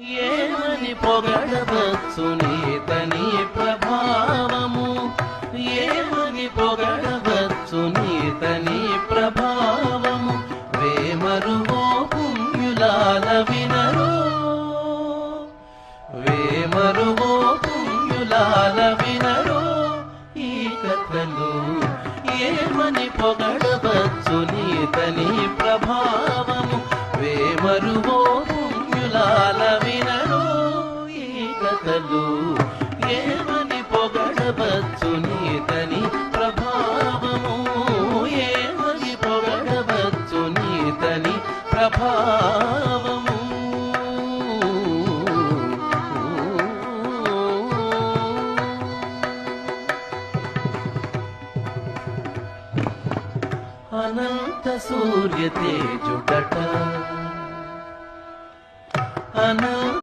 ఏమని పొగడవచ్చు నీతని ప్రభావము? ఏమని పొగడవచ్చు నీతని ప్రభావము వేమరువో పుణ్యులాల వినరు. వేమరువో పుణ్యులాల వినరు. ఈ కథలు ఏమని పొగడవచ్చు నీతని ప్రభావము వేమరువో పుణ్యులాల కథలు ఏమని పొగడవచ్చు నీతని ప్రభావము? ఏమని పొగడవచ్చు నీతని ప్రభావము? అనంత సూర్య తేజుడట. అనంత